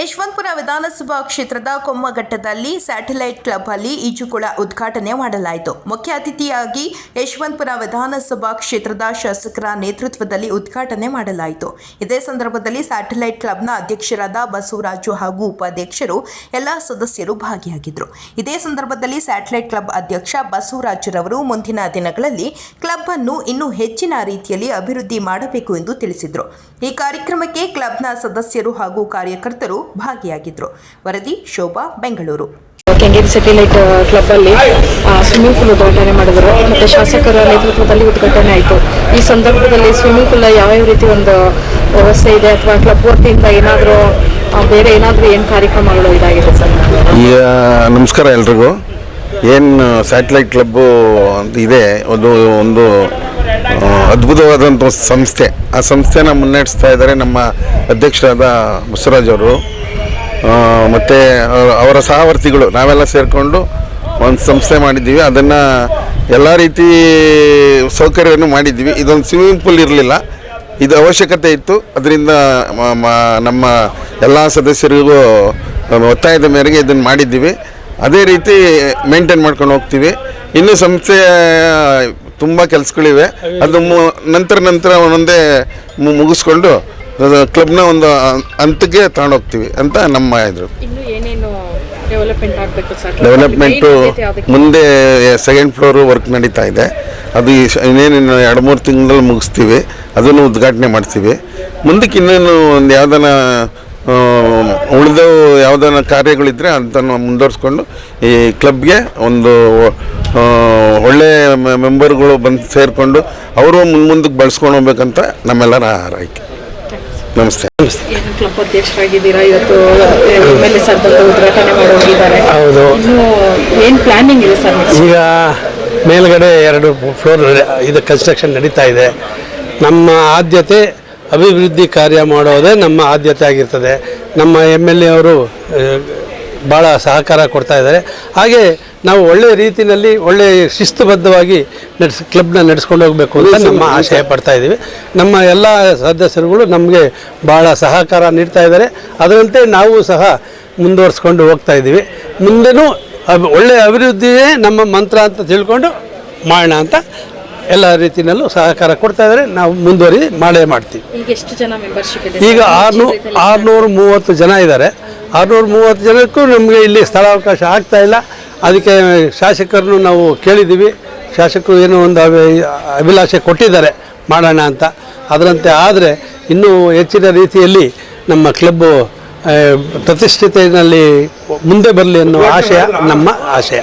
ಯಶವಂತಪುರ ವಿಧಾನಸಭಾ ಕ್ಷೇತ್ರದ ಕೊಮ್ಮಘಟ್ಟದಲ್ಲಿ satellite club ಅಲ್ಲಿ ಈಜುಕೊಳ ಉದ್ಘಾಟನೆ ಮಾಡಲಾಯಿತು. ಮುಖ್ಯ ಅತಿಥಿಯಾಗಿ ಯಶವಂತಪುರ ವಿಧಾನಸಭಾ ಕ್ಷೇತ್ರದ ಶಾಸಕರ ನೇತೃತ್ವದಲ್ಲಿ ಉದ್ಘಾಟನೆ ಮಾಡಲಾಯಿತು. ಇದೇ ಸಂದರ್ಭದಲ್ಲಿ ಸ್ಯಾಟಲೈಟ್ ಕ್ಲಬ್ನ ಅಧ್ಯಕ್ಷರಾದ ಬಸವರಾಜು ಹಾಗೂ ಉಪಾಧ್ಯಕ್ಷರು ಎಲ್ಲ ಸದಸ್ಯರು ಭಾಗಿಯಾಗಿದ್ದರು. ಇದೇ ಸಂದರ್ಭದಲ್ಲಿ ಸ್ಯಾಟಲೈಟ್ ಕ್ಲಬ್ ಅಧ್ಯಕ್ಷ ಬಸವರಾಜರವರು ಮುಂದಿನ ದಿನಗಳಲ್ಲಿ ಕ್ಲಬ್ ಅನ್ನು ಇನ್ನೂ ಹೆಚ್ಚಿನ ರೀತಿಯಲ್ಲಿ ಅಭಿವೃದ್ಧಿ ಮಾಡಬೇಕು ಎಂದು ತಿಳಿಸಿದರು. ಈ ಕಾರ್ಯಕ್ರಮಕ್ಕೆ ಕ್ಲಬ್ನ ಸದಸ್ಯರು ಹಾಗೂ ಕಾರ್ಯಕರ್ತರು ಭಾಗಿಯಾಗಿದ್ದರು ವರದಿ ಶೋಭಾ ಬೆಂಗಳೂರು. ಕೆಂಗೇರಿ ಸ್ಯಾಟಲೈಟ್ ಕ್ಲಬ್ ಅಲ್ಲಿ ಸ್ವಿಮ್ಮಿಂಗ್ ಪೂಲ್ ಉದ್ಘಾಟನೆ ಮಾಡಿದ್ರು. ಮತ್ತೆ ಶಾಸಕರ ನೇತೃತ್ವದಲ್ಲಿ ಉದ್ಘಾಟನೆ ಆಯಿತು. ಈ ಸಂದರ್ಭದಲ್ಲಿ ಸ್ವಿಮ್ಮಿಂಗ್ ಪೂಲ್ ಯಾವ್ಯಾವ ರೀತಿ ಒಂದು ವ್ಯವಸ್ಥೆ ಇದೆ ಅಥವಾ ಕ್ಲಬ್ ವತಿಯಿಂದ ಏನಾದರೂ ಬೇರೆ ಏನಾದರೂ ಏನು ಕಾರ್ಯಕ್ರಮಗಳು ಇದಾಗಿದೆ ಸರ್? ಈಗ ನಮಸ್ಕಾರ ಎಲ್ರಿಗೂ. ಏನು ಸ್ಯಾಟಲೈಟ್ ಕ್ಲಬ್ಬು ಅಂತ ಇದೆ ಒಂದು ಒಂದು ಅದ್ಭುತವಾದಂಥ ಸಂಸ್ಥೆ. ಆ ಸಂಸ್ಥೆನ ಮುನ್ನಡೆಸ್ತಾ ಇದ್ದಾರೆ ನಮ್ಮ ಅಧ್ಯಕ್ಷರಾದ ಬಸವರಾಜ್ ಅವರು. ಮತ್ತು ಅವರ ಸಹವರ್ತಿಗಳು, ನಾವೆಲ್ಲ ಸೇರಿಕೊಂಡು ಒಂದು ಸಂಸ್ಥೆ ಮಾಡಿದ್ದೀವಿ. ಅದನ್ನು ಎಲ್ಲ ರೀತಿ ಸೌಕರ್ಯವನ್ನು ಮಾಡಿದ್ದೀವಿ. ಇದೊಂದು ಸ್ವಿಮ್ಮಿಂಗ್ ಪೂಲ್ ಇರಲಿಲ್ಲ. ಇದು ಅವಶ್ಯಕತೆ ಇತ್ತು. ಅದರಿಂದ ನಮ್ಮ ಎಲ್ಲ ಸದಸ್ಯರಿಗೂ ಒತ್ತಾಯದ ಮೇರೆಗೆ ಇದನ್ನು ಮಾಡಿದ್ದೀವಿ. ಅದೇ ರೀತಿ ಮೇಂಟೈನ್ ಮಾಡ್ಕೊಂಡು ಹೋಗ್ತೀವಿ. ಇನ್ನು ಸಂಸ್ಥೆ ತುಂಬ ಕೆಲಸಗಳಿವೆ. ಅದು ನಂತರ ನಂತರ ಒಂದೊಂದೇ ಮುಗಿಸ್ಕೊಂಡು ಕ್ಲಬ್ನ ಒಂದು ಹಂತಕ್ಕೆ ತಗೊಂಡೋಗ್ತೀವಿ ಅಂತ ನಮ್ಮ ಇದ್ರು ಡೆವಲಪ್ಮೆಂಟ್ ಮುಂದೆ ಸೆಕೆಂಡ್ ಫ್ಲೋರು ವರ್ಕ್ ನಡೀತಾ ಇದೆ. ಅದು ಇನ್ನೇನು ಎರಡು ಮೂರು ತಿಂಗಳಲ್ಲಿ ಮುಗಿಸ್ತೀವಿ. ಅದನ್ನು ಉದ್ಘಾಟನೆ ಮಾಡ್ತೀವಿ. ಮುಂದಕ್ಕೆ ಇನ್ನೇನು ಒಂದು ಯಾವ್ದಾನ ಉಳಿದ ಯಾವ್ದಾನ ಕಾರ್ಯಗಳಿದ್ದರೆ ಅದನ್ನು ಮುಂದುವರಿಸ್ಕೊಂಡು ಈ ಕ್ಲಬ್ಗೆ ಒಂದು ಒಳ್ಳೆ ಮೆಂಬರ್ಗಳು ಬಂದು ಸೇರಿಕೊಂಡು ಅವರು ಮುಂದೆ ಮುಂದಕ್ಕೆ ಬಳಸ್ಕೊಂಡು ಹೋಗ್ಬೇಕಂತ ನಮ್ಮೆಲ್ಲರ ಆರೈಕೆ. ನಮಸ್ತೆ. ಏನು ಕ್ಲಬ್ ಅಧ್ಯಕ್ಷರಾಗಿದ್ದೀರಾ? ಇವತ್ತು ಎಂ ಎಲ್ ಎ ಸರ್ ಬಂದು ಉದ್ಘಾಟನೆ ಮಾಡಿ ಹೋಗಿದ್ದಾರೆ. ಹೌದು. ಏನು ಪ್ಲಾನಿಂಗ್ ಇದೆ ಸರ್ ಈಗ ಮೇಲ್ಗಡೆ ಎರಡು ಫ್ಲೋರ್ ಇದು ಕನ್ಸ್ಟ್ರಕ್ಷನ್ ನಡೀತಾ ಇದೆ. ನಮ್ಮ ಆದ್ಯತೆ ಅಭಿವೃದ್ಧಿ ಕಾರ್ಯ ಮಾಡೋದೇ ನಮ್ಮ ಆದ್ಯತೆ ಆಗಿರ್ತದೆ. ನಮ್ಮ ಎಂ ಎಲ್ ಎ ಅವರು ಭಾಳ ಸಹಕಾರ ಕೊಡ್ತಾ ಇದ್ದಾರೆ. ಹಾಗೆ ನಾವು ಒಳ್ಳೆಯ ರೀತಿಯಲ್ಲಿ ಒಳ್ಳೆಯ ಶಿಸ್ತುಬದ್ಧವಾಗಿ ನಡೆಸ್ ಕ್ಲಬ್ನ ನಡೆಸ್ಕೊಂಡು ಹೋಗಬೇಕು ಅಂತ ನಮ್ಮ ಆಶಯ ಪಡ್ತಾ ಇದ್ದೀವಿ. ನಮ್ಮ ಎಲ್ಲ ಸದಸ್ಯರುಗಳು ನಮಗೆ ಭಾಳ ಸಹಕಾರ ನೀಡ್ತಾ ಇದ್ದಾರೆ. ಅದರಂತೆ ನಾವು ಸಹ ಮುಂದುವರಿಸ್ಕೊಂಡು ಹೋಗ್ತಾ ಇದ್ದೀವಿ. ಮುಂದೆನೂ ಅಬ್ ಒಳ್ಳೆಯ ಅಭಿವೃದ್ಧಿಯೇ ನಮ್ಮ ಮಂತ್ರ ಅಂತ ತಿಳ್ಕೊಂಡು ಮಾಡೋಣ ಅಂತ ಎಲ್ಲ ರೀತಿಯಲ್ಲೂ ಸಹಕಾರ ಕೊಡ್ತಾ ಇದ್ದಾರೆ. ನಾವು ಮುಂದುವರಿ ಮಾಡೇ ಮಾಡ್ತೀವಿ. ಈಗ ಎಷ್ಟು ಜನ ಮೆಂಬರ್ಶಿಪ್ ಇದೆ? ಈಗ ಸರ್? ಆರ್ನೂ? ಆರುನೂರ ಮೂವತ್ತು ಜನ ಇದ್ದಾರೆ. ಆರುನೂರ ಮೂವತ್ತು ಜನಕ್ಕೂ ನಮಗೆ ಇಲ್ಲಿ ಸ್ಥಳಾವಕಾಶ ಆಗ್ತಾ ಇಲ್ಲ. ಅದಕ್ಕೆ ಶಾಸಕರನ್ನು ನಾವು ಕೇಳಿದ್ದೀವಿ. ಶಾಸಕರು ಏನೋ ಒಂದು ಅಭಿ- ಅಭಿಲಾಷೆ ಕೊಟ್ಟಿದ್ದಾರೆ ಮಾಡೋಣ ಅಂತ. ಅದರಂತೆ ಆದರೆ ಇನ್ನೂ ಹೆಚ್ಚಿನ ರೀತಿಯಲ್ಲಿ ನಮ್ಮ ಕ್ಲಬ್ಬು ಪ್ರತಿಷ್ಠಿತನಲ್ಲಿ ಪ್ರತಿಷ್ಠಿತೆಯಲ್ಲಿ ಮುಂದೆ ಬರಲಿ ಅನ್ನೋ ಆಶಯ ನಮ್ಮ ಆಶಯ.